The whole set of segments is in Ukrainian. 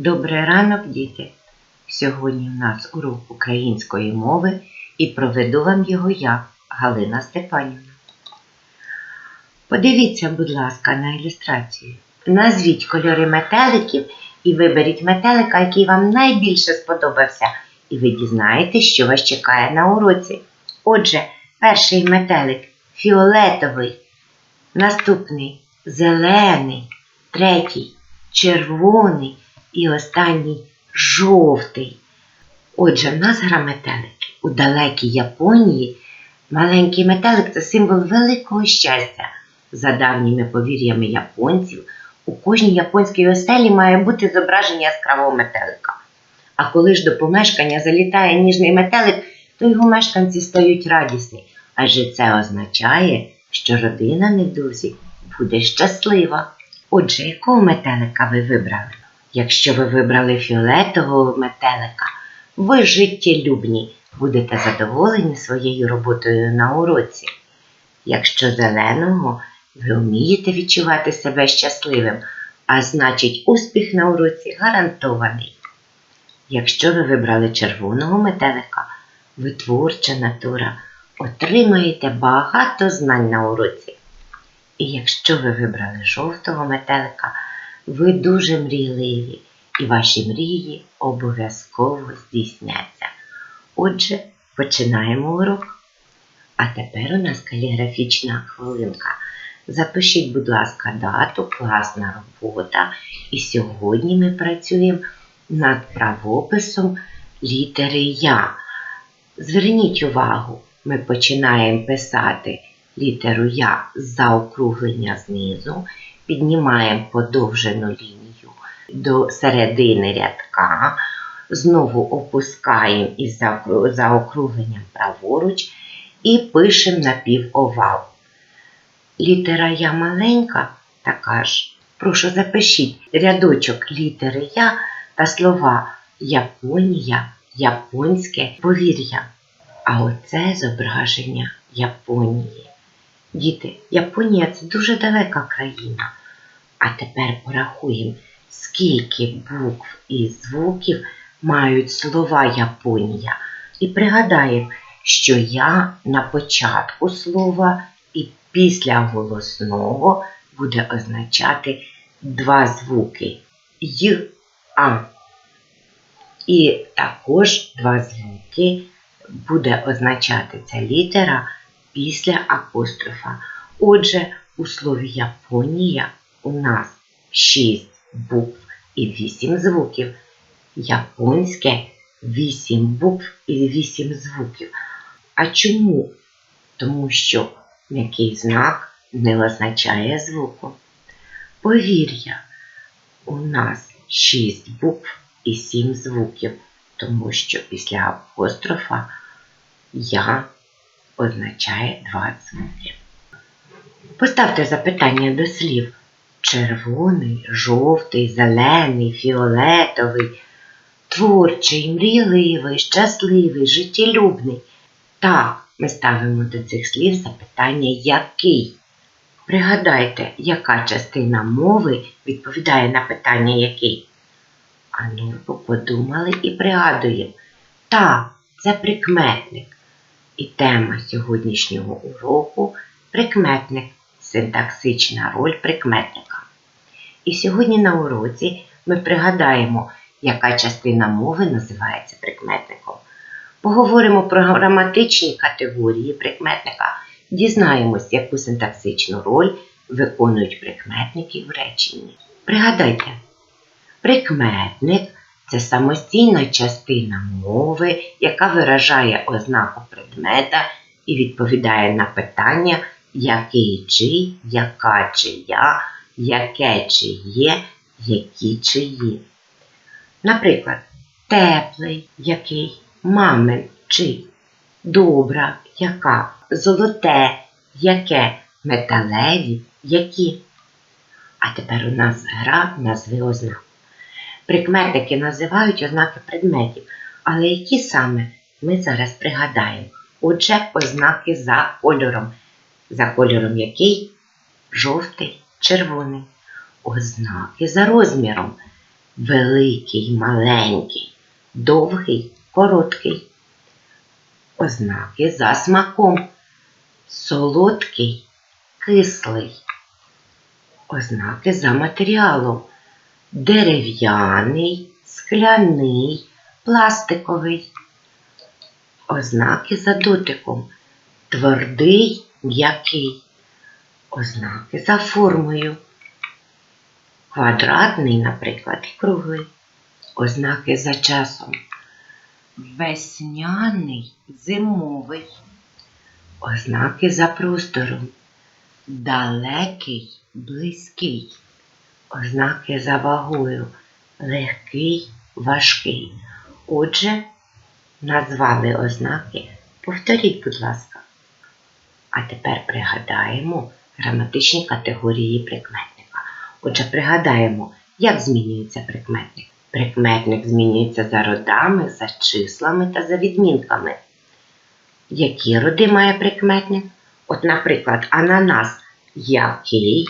Добрий ранок, діти! Сьогодні в нас урок української мови і проведу вам його я, Галина Степанівна. Подивіться, будь ласка, на ілюстрацію. Назвіть кольори метеликів і виберіть метелика, який вам найбільше сподобався, і ви дізнаєтесь, що вас чекає на уроці. Отже, перший метелик фіолетовий, наступний зелений, третій червоний і останній жовтий. Отже, в нас гра метелики. У далекій Японії маленький метелик це символ великого щастя. За давніми повір'ями японців, у кожній японській оселі має бути зображення яскравого метелика. А коли ж до помешкання залітає ніжний метелик, то його мешканці стають радісні, адже це означає, що родина невдовзі буде щаслива. Отже, якого метелика ви вибрали? Якщо ви вибрали фіолетового метелика, ви життєлюбні, будете задоволені своєю роботою на уроці. Якщо зеленого, ви вмієте відчувати себе щасливим, а значить успіх на уроці гарантований. Якщо ви вибрали червоного метелика, ви творча натура, отримаєте багато знань на уроці. І якщо ви вибрали жовтого метелика, ви дуже мрійливі, і ваші мрії обов'язково здійсняться. Отже, починаємо урок. А тепер у нас каліграфічна хвилинка. Запишіть, будь ласка, дату, класна робота. І сьогодні ми працюємо над правописом літери Я. Зверніть увагу, ми починаємо писати літеру Я з заокруглення знизу, піднімаємо подовжену лінію до середини рядка, знову опускаємо із заокругленням праворуч і пишемо напівовал. Літера Я маленька, така ж. Прошу запишіть рядочок літери Я та слова Японія, японське повір'я. А оце зображення Японії. Діти, Японія це дуже далека країна. А тепер порахуємо, скільки букв і звуків мають слова Японія. І пригадаємо, що я на початку слова і після голосного буде означати два звуки Й, А. І також два звуки буде означати ця літера після апострофа. Отже, у слові Японія у нас 6 букв і 8 звуків. Японське 8 букв і 8 звуків. А чому? Тому що м'який знак не означає звуку. Повір'я, у нас 6 букв і 7 звуків, тому що після апострофа я означає два звуки. Поставте запитання до слів червоний, жовтий, зелений, фіолетовий, творчий, мрійливий, щасливий, життєлюбний. Так, ми ставимо до цих слів запитання який. Пригадайте, яка частина мови відповідає на питання який. А ну, подумали і пригадуємо. Так, це прикметник. І тема сьогоднішнього уроку прикметник, синтаксична роль прикметника. І сьогодні на уроці ми пригадаємо, яка частина мови називається прикметником. Поговоримо про граматичні категорії прикметника, дізнаємось, яку синтаксичну роль виконують прикметники в реченні. Пригадайте, прикметник це самостійна частина мови, яка виражає ознаку предмета і відповідає на питання, який чи, яка чия, яке чи є, які чиї. Наприклад, теплий який, мамин чий, добра яка, золоте яке, металеві які. А тепер у нас гра назви ознак. Прикметники називають ознаки предметів, але які саме ми зараз пригадаємо. Отже, ознаки за кольором. За кольором який жовтий, червоний. Ознаки за розміром. великий, маленький, довгий, короткий. Ознаки за смаком. Солодкий, кислий. Ознаки за матеріалом. Дерев'яний, скляний, пластиковий. Ознаки за дотиком. Твердий, м'який. Ознаки за формою. Квадратний, наприклад, круглий. Ознаки за часом. Весняний, зимовий. Ознаки за простором. Далекий, близький. Ознаки за вагою. Легкий, важкий. Отже, назвали ознаки. Повторіть, будь ласка. А тепер пригадаємо граматичні категорії прикметника. Отже, пригадаємо, як змінюється прикметник. Прикметник змінюється за родами, за числами та за відмінками. Які роди має прикметник? От, наприклад, ананас який,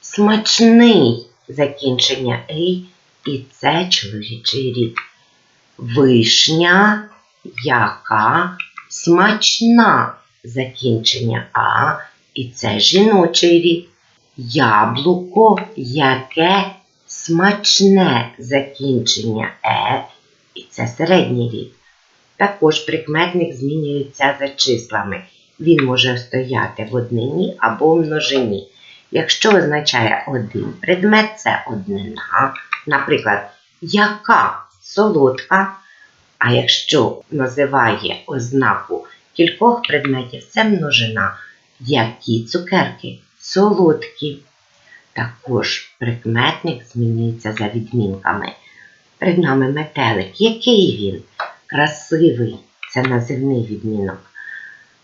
смачний закінчення «ий» і це чоловічий рід. Вишня, яка, смачна закінчення А і це жіночий рід. Яблуко, яке смачне закінчення Е і це середній рід. Також прикметник змінюється за числами. Він може стояти в однині або в множині. Якщо означає один предмет, це однина. Наприклад, яка солодка. А якщо називає ознаку кількох предметів, це множина. Які цукерки солодкі. Також прикметник змінюється за відмінками. Перед нами метелик. Який він? Красивий це називний відмінок.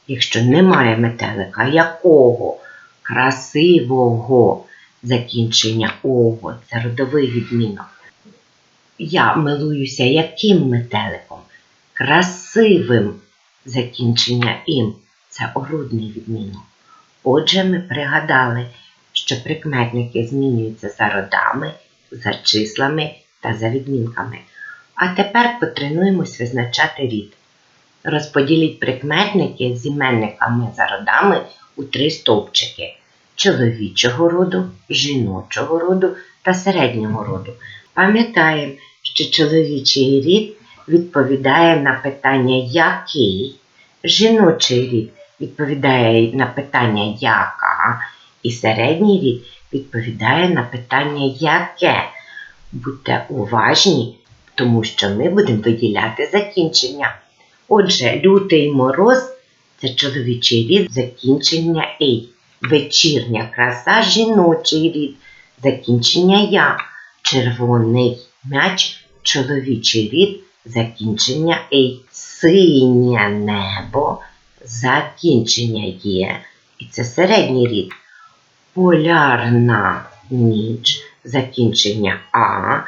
Якщо немає метелика, якого? Красивого закінчення ого це родовий відмінок. Я милуюся яким метеликом? Красивим закінчення ім це орудний відмінок. Отже, ми пригадали, що прикметники змінюються за родами, за числами та за відмінками. А тепер потренуємось визначати рід. Розподіліть прикметники з іменниками за родами у три стовпчики чоловічого роду, жіночого роду та середнього роду. Пам'ятаємо, що чоловічий рід відповідає на питання який, жіночий рід відповідає на питання яка, і середній рід відповідає на питання яке. Будьте уважні, тому що ми будемо виділяти закінчення. Отже, лютий мороз це чоловічий рід закінчення «ей». Вечірня краса жіночий рід, закінчення я. Червоний м'яч чоловічий рід, закінчення «ей». Синє небо, закінчення є. І це середній рід. Полярна ніч, закінчення А.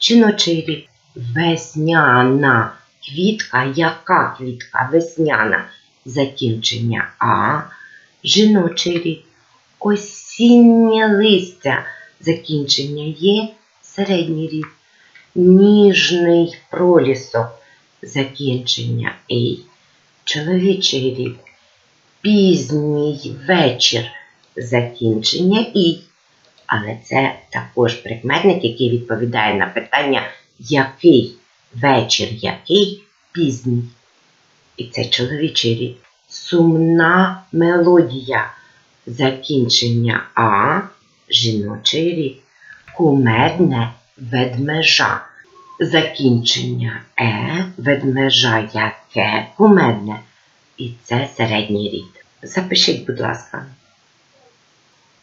Жіночий рід. Весняна квітка, яка квітка весняна, закінчення А. Жіночий рід. Осіннє листя, закінчення Є, середній рід. Ніжний пролісок, закінчення Ей. Чоловічий рід. Пізній вечір, закінчення І. Але це також прикметник, який відповідає на питання, який вечір який пізній. І це чоловічий рід. Сумна мелодія. Закінчення А, жіночий рід. Кумедне ведмежа. Закінчення Е, ведмежа яке кумедне. І це середній рід. Запишіть, будь ласка.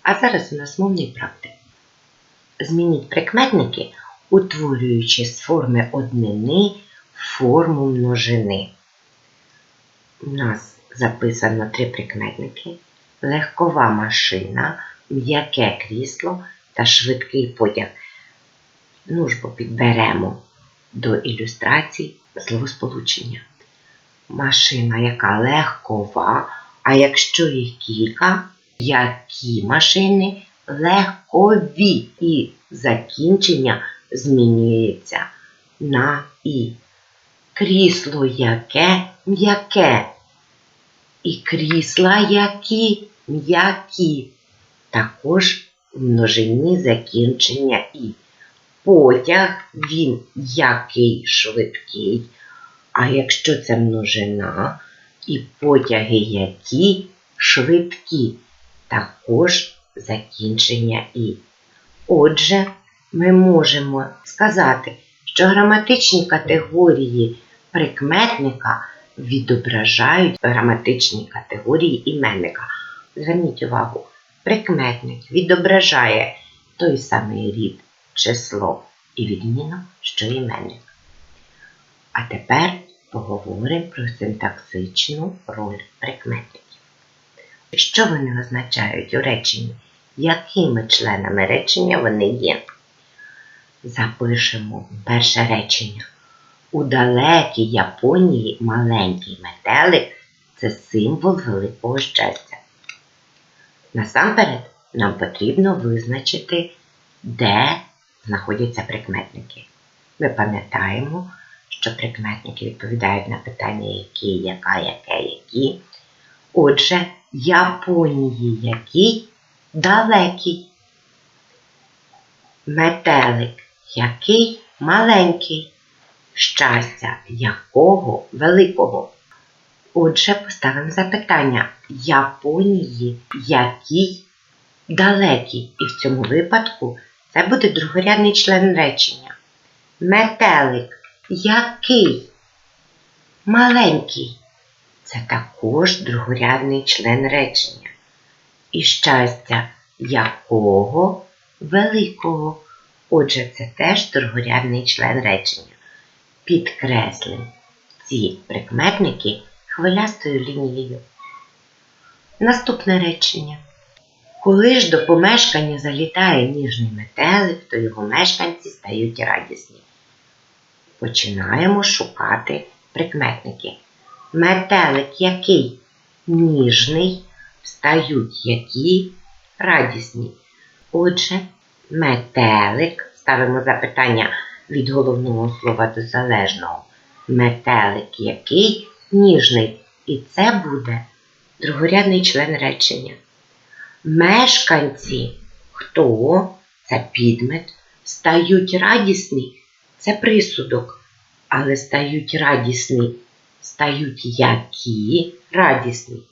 А зараз у нас мовний практик. Змініть прикметники, утворюючи з форми однини форму множини. У нас записано три прикметники: легкова машина, м'яке крісло та швидкий потяг. Ну ж бо підберемо до ілюстрацій словосполучення. Машина, яка легкова, а якщо їх кілька, які машини легкові і закінчення змінюється на і. Крісло яке м'яке. І крісла які м'які. Також в множині закінчення і. Потяг він який швидкий. А якщо це множина, і потяги які швидкі, також закінчення і. Отже, ми можемо сказати, що граматичні категорії прикметника відображають граматичні категорії іменника. Зверніть увагу, прикметник відображає той самий рід, число і відмінок, що іменник. А тепер поговоримо про синтаксичну роль прикметників. Що вони означають у реченні? Якими членами речення вони є? Запишемо перше речення. У далекій Японії маленький метелик це символ великого щастя. Насамперед нам потрібно визначити, де знаходяться прикметники. Ми пам'ятаємо, що прикметники відповідають на питання які, яка, яке, які. Отже, Японії який далекий. Метелик який маленький. Щастя якого великого. Отже, поставимо запитання Японії який далекий. І в цьому випадку це буде другорядний член речення. Метелик який маленький. Це також другорядний член речення. І щастя якого великого. Отже, це теж другорядний член речення. Підкреслимо ці прикметники хвилястою лінією. Наступне речення. Коли ж до помешкання залітає ніжний метелик, то його мешканці стають радісні. Починаємо шукати прикметники. Метелик який ніжний, стають які радісні. Отже, метелик, ставимо запитання від головного слова до залежного. Метелик який? Ніжний. І це буде другорядний член речення. Мешканці, хто? Це підмет, стають радісні, це присудок, але стають радісні, стають які? Радісні.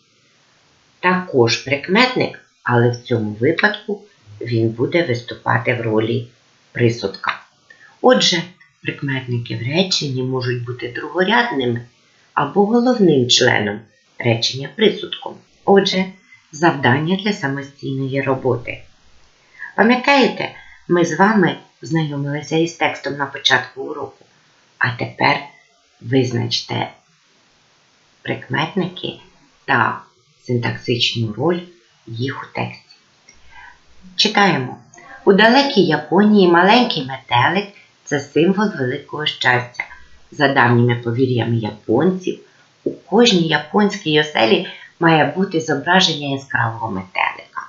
Також прикметник, але в цьому випадку він буде виступати в ролі присудка. Отже, прикметники в реченні можуть бути другорядними або головним членом речення присудком. Отже, завдання для самостійної роботи. Пам'ятаєте, ми з вами знайомилися із текстом на початку уроку. А тепер визначте прикметники та синтаксичну роль їх у тексті. Читаємо. У далекій Японії маленький метелик це символ великого щастя. За давніми повір'ями японців, у кожній японській оселі має бути зображення яскравого метелика.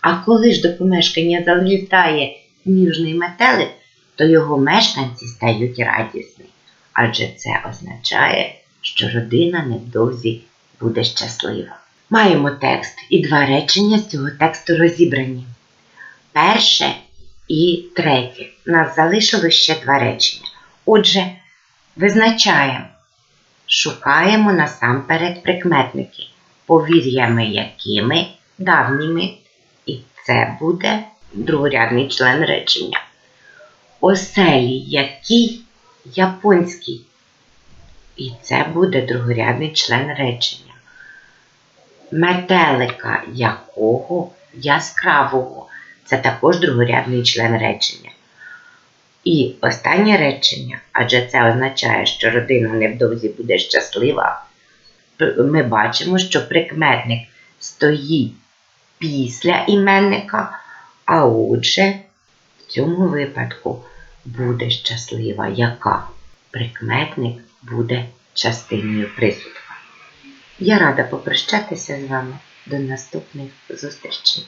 А коли ж до помешкання залітає ніжний метелик, то його мешканці стають радісні, адже це означає, що родина невдовзі буде щаслива. Маємо текст і два речення з цього тексту розібрані. Перше і третє. Нас залишилось ще два речення. Отже, визначаємо, шукаємо насамперед прикметники, повір'ями якими давніми, і це буде другорядний член речення. Оселі який японський. І це буде другорядний член речення. Метелика якого яскравого. Це також другорядний член речення. І останнє речення, адже це означає, що родина невдовзі буде щаслива. Ми бачимо, що прикметник стоїть після іменника, а отже, в цьому випадку буде щаслива яка? Прикметник буде частиною присудка. Я рада попрощатися з вами до наступних зустрічей.